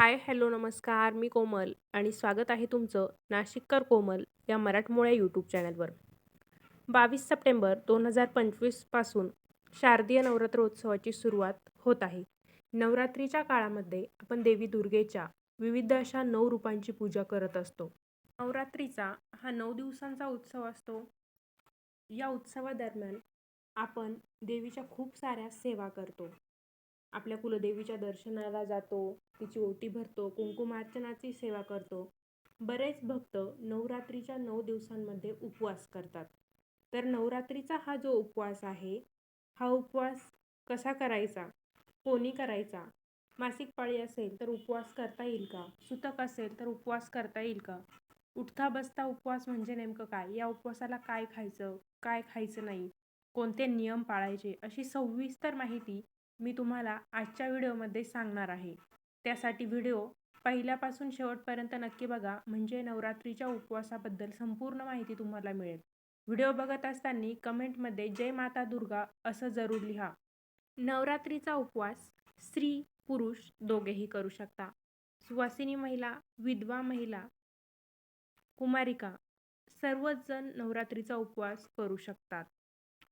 Hi hello नमस्कार. मी कोमल आणि स्वागत आहे तुमचं नाशिककर कोमल या मराठमोळ्या यूट्यूब चॅनलवर. बावीस सप्टेंबर दोन हजार पंचवीसपासून शारदीय नवरात्रोत्सवाची सुरुवात होत आहे. नवरात्रीच्या काळामध्ये आपण देवी दुर्गेच्या विविध अशा नऊ रूपांची पूजा करत असतो. नवरात्रीचा हा नऊ दिवसांचा उत्सव असतो. या उत्सवादरम्यान आपण देवीच्या खूप साऱ्या सेवा करतो. आपल्या कुलदेवीच्या दर्शनाला जातो तिची ओटी भरतो कुंकुमार्चनाची सेवा करतो. बरेच भक्त नवरात्रीच्या नऊ दिवसांमध्ये उपवास करतात. तर नवरात्रीचा हा जो उपवास आहे हा उपवास कसा करायचा? कोणी करायचा? मासिक पाळी असेल तर उपवास करता येईल का? सुतक असेल तर उपवास करता येईल का? उठता बसता उपवास म्हणजे नेमकं काय? या उपवासाला काय खायचं? काय खायचं नाही? कोणते नियम पाळायचे? अशी सविस्तर माहिती मी तुम्हाला आजच्या व्हिडिओमध्ये सांगणार आहे. त्यासाठी व्हिडिओ पहिल्यापासून शेवटपर्यंत नक्की बघा म्हणजे नवरात्रीच्या उपवासाबद्दल संपूर्ण माहिती तुम्हाला मिळेल. व्हिडिओ बघत असताना कमेंटमध्ये जय माता दुर्गा असं जरूर लिहा. नवरात्रीचा उपवास स्त्री पुरुष दोघेही करू शकता. सुवासिनी महिला विधवा महिला कुमारिका सर्वच जण नवरात्रीचा उपवास करू शकतात.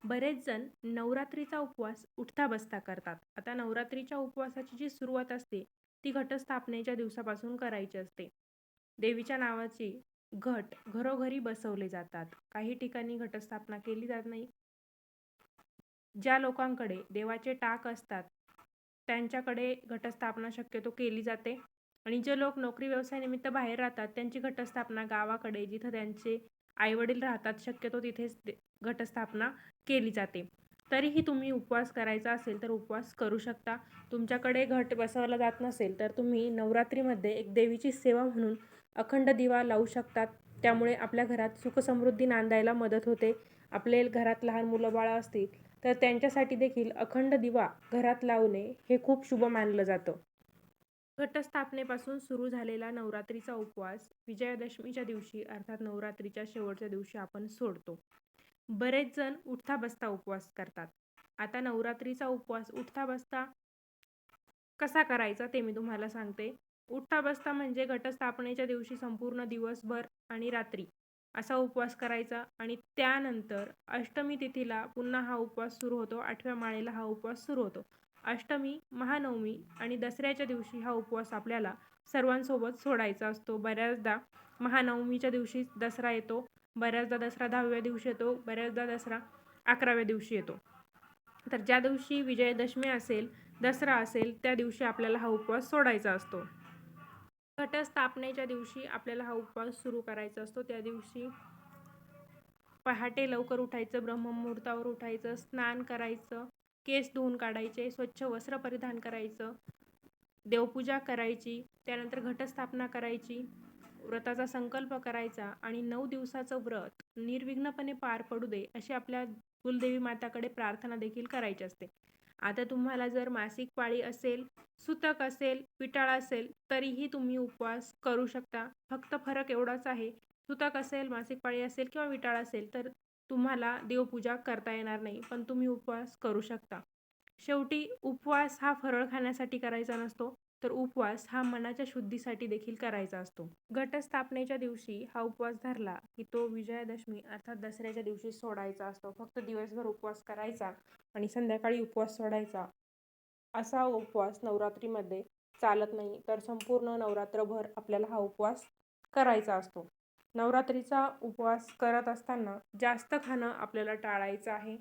बरेच जण नवरात्रीचा उपवास उठता बसता करतात. आता नवरात्रीच्या उपवासाची जी सुरुवात असते ती घटस्थापनेच्या दिवसापासून करायची असते. देवीच्या नावाची घट घरोघरी बसवले जातात. काही ठिकाणी घटस्थापना केली जात नाही. ज्या लोकांकडे देवाचे टाक असतात त्यांच्याकडे घटस्थापना शक्यतो केली जाते. आणि जे लोक नोकरी व्यवसायानिमित्त बाहेर राहतात त्यांची घटस्थापना गावाकडे जिथं त्यांचे आईवडील राहतात शक्यतो तिथेच घटस्थापना केली जाते. तरीही तुम्ही उपवास करायचा असेल तर उपवास करू शकता. तुमच्याकडे घट बसवला जात नसेल तर तुम्ही नवरात्रीमध्ये एक देवीची सेवा म्हणून अखंड दिवा लावू शकतात त्यामुळे आपल्या घरात सुखसमृद्धी नांदायला मदत होते. आपले घरात लहान मुलं बाळं असतील तर त्यांच्यासाठी देखील अखंड दिवा घरात लावणे हे खूप शुभ मानलं जातं. घटस्थापनेपासून सुरू झालेला नवरात्रीचा उपवास विजयादशमीच्या दिवशी अर्थात नवरात्रीच्या शेवटच्या दिवशी आपण सोडतो. बरेच जण उठता बसता उपवास करतात. आता नवरात्रीचा उपवास उठता बसता कसा करायचा ते मी तुम्हाला सांगते. उठता बसता म्हणजे घटस्थापनेच्या दिवशी संपूर्ण दिवसभर आणि रात्री असा उपवास करायचा आणि त्यानंतर अष्टमी तिथीला पुन्हा हा उपवास सुरू होतो. आठव्या माळेला हा उपवास सुरू होतो. अष्टमी महानवमी आणि दसऱ्याच्या दिवशी हा उपवास आपल्याला सर्वांसोबत सोडायचा असतो. बऱ्याचदा महानवमीच्या दिवशी दसरा येतो. बऱ्याचदा दसरा दहाव्या दिवशी येतो बऱ्याचदा दसरा अकराव्या दिवशी येतो. तर ज्या दिवशी विजयदशमी असेल दसरा असेल त्या दिवशी आपल्याला हा उपवास सोडायचा असतो. घटस्थापनेच्या दिवशी आपल्याला हा उपवास सुरू करायचा असतो. त्या दिवशी पहाटे लवकर उठायचं ब्रह्ममुहूर्तावर उठायचं स्नान करायचं केस धुवून काढायचे स्वच्छ वस्त्र परिधान करायचं देवपूजा करायची त्यानंतर घटस्थापना करायची व्रताचा संकल्प करायचा आणि नऊ दिवसाचं व्रत निर्विघ्नपणे पार पडू दे अशी आपल्या कुलदेवी माताकडे प्रार्थना देखील करायची असते. आता तुम्हाला जर मासिक पाळी असेल सुतक असेल पिटाळ असेल तरीही तुम्ही उपवास करू शकता. फक्त फरक एवढाच आहे सुतक असेल मासिक पाळी असेल किंवा विटाळ असेल तर तुम्हाला देवपूजा करता येणार नाही पण तुम्ही उपवास करू शकता. शेवटी उपवास हा फरळ खाण्यासाठी करायचा नसतो. तर उपवास हा मनाच्या शुद्धीसाठी देखील करायचा असतो. घटस्थापनेच्या दिवशी हा उपवास धरला की तो विजयादशमी अर्थात दसऱ्याच्या दिवशी सोडायचा असतो. फक्त दिवसभर उपवास करायचा आणि संध्याकाळी उपवास सोडायचा. असा उपवास नवरात्रीमध्ये चालत नाही तर संपूर्ण नवरात्रभर आपल्याला हा उपवास करायचा असतो. नवरात्रीचा उपवास करत असताना जास्त खाणं आपल्याला टाळायचं आहे.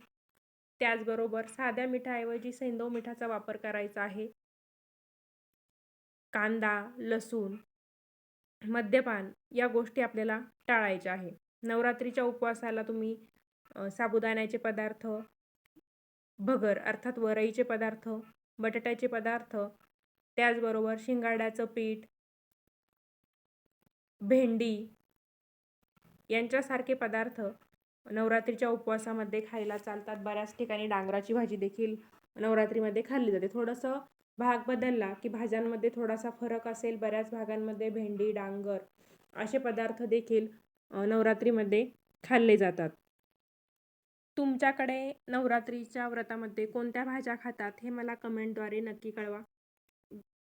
त्याचबरोबर साध्या मिठाऐवजी सैंदव मिठाचा वापर करायचा आहे. कांदा लसूण मद्यपान या गोष्टी आपल्याला टाळायच्या आहे. नवरात्रीच्या उपवासाला तुम्ही साबुदाण्याचे पदार्थ भगर अर्थात वरईचे पदार्थ बटाट्याचे पदार्थ त्याचबरोबर शिंगाड्याचं पीठ भेंडी यांच्यासारखे पदार्थ नवरात्रीच्या उपवासामध्ये खायला चालतात. बऱ्याच ठिकाणी डांगराची भाजी देखील नवरात्रीमध्ये खाल्ली जाते. थोडंसं भाग बदलला की भाज्यांमध्ये थोडासा फरक असेल बऱ्याच भागांमध्ये भेंडी डांगर असे पदार्थ देखील नवरात्रीमध्ये खाल्ले जातात. तुमच्याकडे नवरात्रीच्या व्रतामध्ये कोणत्या भाज्या खातात हे मला कमेंटद्वारे नक्की कळवा.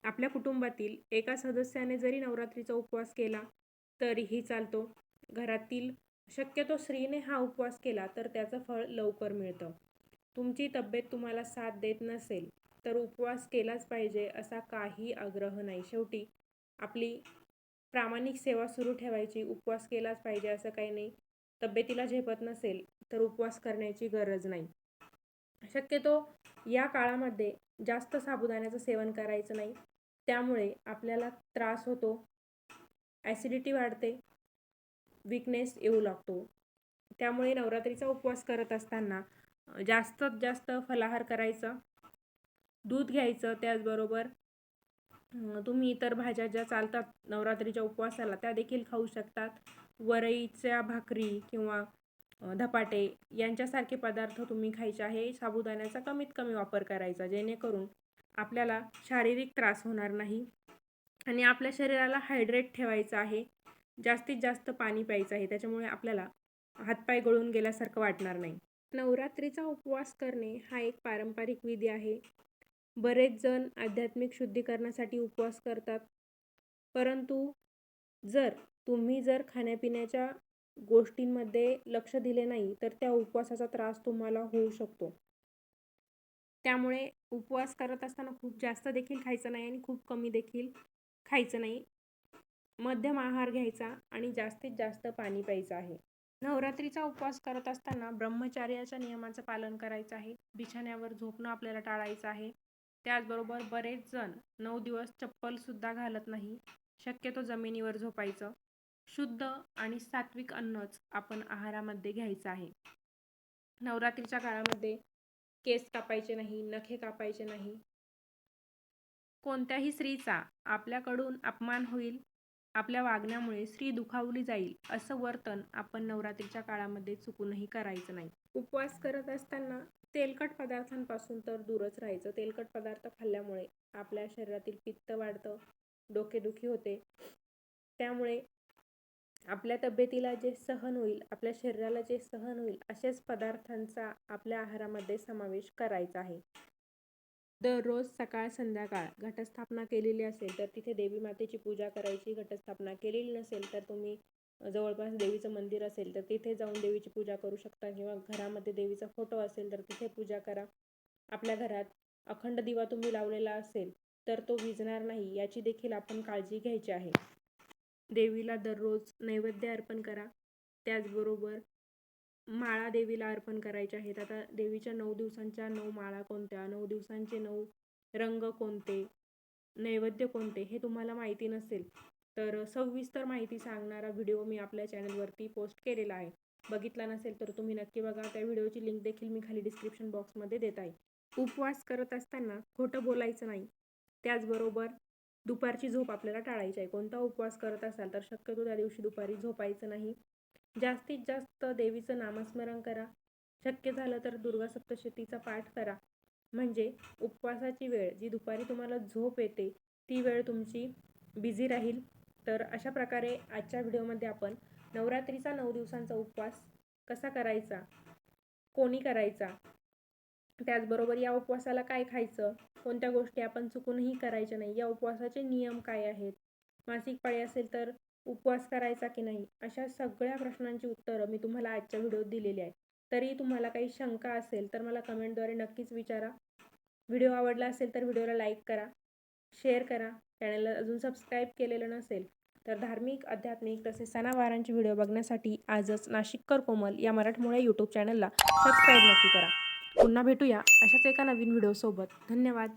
आपल्या कुटुंबातील एका सदस्याने जरी नवरात्रीचा उपवास केला तरीही चालतो. घरातील शक्यतो स्त्रीने हा उपवास केला तर त्याचं फळ लवकर मिळतं. तुमची तब्येत तुम्हाला साथ देत नसेल तर उपवास केलाच पाहिजे असा काही आग्रह नाही. शेवटी आपली प्रामाणिक सेवा सुरू ठेवायची उपवास केलाच पाहिजे असं काही नाही. तब्येतीला झेपत नसेल तर उपवास करण्याची गरज नाही. शक्यतो या काळामध्ये जास्त साबुदाण्याचं सेवन करायचं नाही. त्यामुळे आपल्याला त्रास होतो ॲसिडिटी वाढते विकनेस येऊ लागतो. त्यामुळे नवरात्रीचा उपवास करत असताना जास्तीत जास्त फलाहार करायचा दूध घ्यायचं त्याचबरोबर तुम्ही इतर भाज्या ज्या चालतात नवरात्रीच्या उपवासाला त्या देखील खाऊ शकतात. वरईच्या भाकरी किंवा धपाटे यांच्यासारखे पदार्थ तुम्ही खायचे आहे. साबुदाण्याचा कमीत कमी वापर करायचा जेणेकरून आपल्याला शारीरिक त्रास होणार नाही आणि आपल्या शरीराला हायड्रेट ठेवायचं आहे. जास्तीत जास्त पाणी प्यायचं आहे त्याच्यामुळे आपल्याला हातपाय गळून गेल्यासारखं वाटणार नाही. नवरात्रीचा उपवास करणे हा एक पारंपरिक विधी आहे. बरेच जण आध्यात्मिक शुद्धीकरणासाठी उपवास करतात. परंतु जर तुम्ही जर खाण्यापिण्याच्या गोष्टींमध्ये लक्ष दिले नाही तर त्या उपवासाचा त्रास तुम्हाला होऊ शकतो. त्यामुळे उपवास करत असताना खूप जास्त देखील खायचं नाही आणि खूप कमी देखील खायचं नाही. मध्यम आहार घ्यायचा आणि जास्तीत जास्त पाणी प्यायचं आहे. नवरात्रीचा उपवास करत असताना ब्रह्मचार्याच्या नियमाचं पालन करायचं आहे. बिछाण्यावर झोपणं आपल्याला टाळायचं आहे. त्याचबरोबर बरेच जण नऊ दिवस चप्पलसुद्धा घालत नाही. शक्यतो जमिनीवर झोपायचं. शुद्ध आणि सात्विक अन्नच आपण आहारामध्ये घ्यायचं आहे. नवरात्रीच्या काळामध्ये केस कापायचे नाही नखे कापायचे नाही. कोणत्याही स्त्रीचा आपल्याकडून अपमान होईल. आपल्या वागण्यामुळे स्त्री दुखावली जाईल असं वर्तन आपण नवरात्रीच्या काळामध्ये चुकूनही करायचं नाही. उपवास करत असताना तेलकट पदार्थांपासून तर दूरच राहायचं. तेलकट पदार्थ खाल्ल्यामुळे आपल्या शरीरातील पित्त वाढतं डोकेदुखी होते. त्यामुळे आपल्या तब्येतीला जे सहन होईल आपल्या शरीराला जे सहन होईल असेच पदार्थांचा आपल्या आहारामध्ये समावेश करायचा आहे. दररोज सकाळ संध्याकाळ घटस्थापना केलेली असेल तर तिथे देवी मातेची पूजा करायची घटस्थापना केलेली नसेल तर तुम्ही जवळपास देवीचं मंदिर असेल तर तिथे जाऊन देवीची पूजा करू शकता किंवा घरामध्ये देवीचा फोटो असेल तर तिथे पूजा करा. आपल्या घरात अखंड दिवा तुम्ही लावलेला असेल तर तो विजणार नाही याची देखील आपण काळजी घ्यायची आहे. देवीला दररोज नैवेद्य अर्पण करा. त्याचबरोबर माळा देवीला अर्पण करायच्या आहेत. आता देवीच्या नऊ दिवसांच्या नऊ माळा कोणत्या? नऊ दिवसांचे नऊ रंग कोणते? नैवेद्य कोणते? हे तुम्हाला माहिती नसेल तर सविस्तर माहिती सांगणारा व्हिडिओ मी आपल्या चॅनलवरती पोस्ट केलेला आहे. बघितला नसेल तर तुम्ही नक्की बघा. त्या व्हिडिओची लिंक देखील मी खाली डिस्क्रिप्शन बॉक्समध्ये देत आहे. उपवास करत असताना खोटं बोलायचं नाही. त्याचबरोबर दुपारची झोप आपल्याला टाळायची आहे. कोणता उपवास करत असाल तर शक्यतो त्या दिवशी दुपारी झोपायचं नाही. जास्तीत जास्त देवीचं नामस्मरण करा. शक्य झालं तर दुर्गा सप्तशतीचा पाठ करा. म्हणजे उपवासाची वेळ जी दुपारी तुम्हाला झोप येते ती वेळ तुमची बिझी राहील. तर अशा प्रकारे आजच्या व्हिडिओमध्ये आपण नवरात्रीचा नऊ दिवसांचा उपवास कसा करायचा? कोणी करायचा? त्याचबरोबर या उपवासाला काय खायचं? कोणत्या गोष्टी आपण चुकूनही करायच्या नाही? या उपवासाचे नियम काय आहेत? मासिक पाळी असेल तर उपवास करायचा की नाही अशा सगळ्या प्रश्नांची उत्तरं मी तुम्हाला आजच्या व्हिडिओत दिलेली आहे तरी तुम्हाला काही शंका असेल तर मला कमेंटद्वारे नक्कीच विचारा. व्हिडिओ आवडला असेल तर व्हिडिओला लाईक करा शेअर करा. चॅनलला अजून सबस्क्राईब केलेलं नसेल तर धार्मिक आध्यात्मिक तसेच सणावारांचे व्हिडिओ बघण्यासाठी आजच नाशिककर कोमल या मराठमोळ्या यूट्यूब चॅनलला सबस्क्राईब नक्की करा. पुन्हा भेटूया अशाच एका नवीन व्हिडिओसोबत. धन्यवाद.